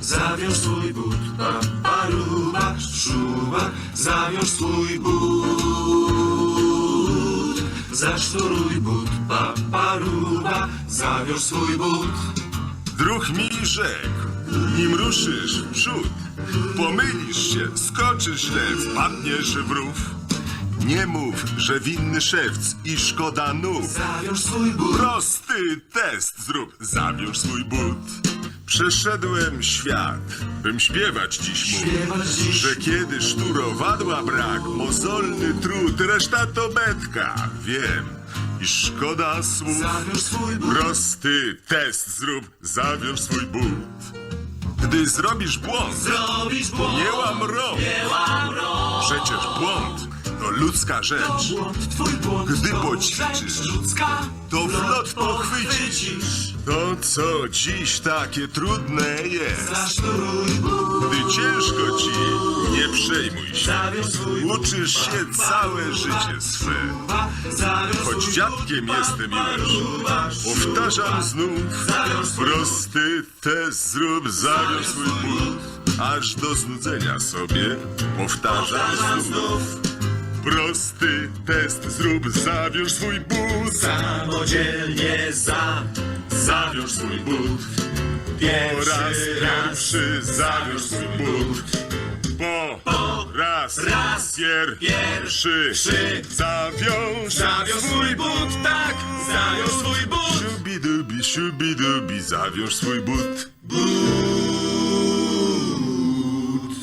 zawiąż swój but. Pa, paruba, szuba, zawiąż swój but. Zasznuruj but, pa, paruba, zawiąż swój but. Druh mi rzekł, nim ruszysz w przód, pomylisz się, skoczysz źle, wpadniesz w rów. Nie mów, że winny szewc i szkoda nóg. Zawiąż swój but. Prosty test zrób, zawiąż swój but. Przeszedłem świat, bym śpiewać dziś mógł, że kiedy sznurowadła brak, mozolny trud, reszta to betka. Wiem, i szkoda słów. Zawiąż swój but. Prosty test zrób, zawiąż swój but. Gdy zrobisz błąd, Zrobić błąd. Nie łam rąk. Przecież błąd to ludzka rzecz. To błąd, twój błąd. Gdy to poćwiczysz, rzecz ludzka. to w lot Lot pochwycisz. To, co dziś takie trudne jest, Zasznuruj but. gdy ciężko ci, nie przejmuj się. Swój but. Uczysz się całe życie swe. Choć swój dziadkiem jestem już, powtarzam znów. Prosty test zrób, zawiąż swój but. Aż do znudzenia sobie powtarzam Powtarzam znów. znów. Prosty test zrób, zawiąż swój but. Samodzielnie za. Zawiąż swój but. Po raz Pierwszy raz. pierwszy zawiąż swój but. Po raz, raz, pier, pierwszy, pierwszy zawiąż Zawiąż swój but, tak. Zawiąż swój but. Siubi-dubi, siubi-dubi, zawiąż swój but. But.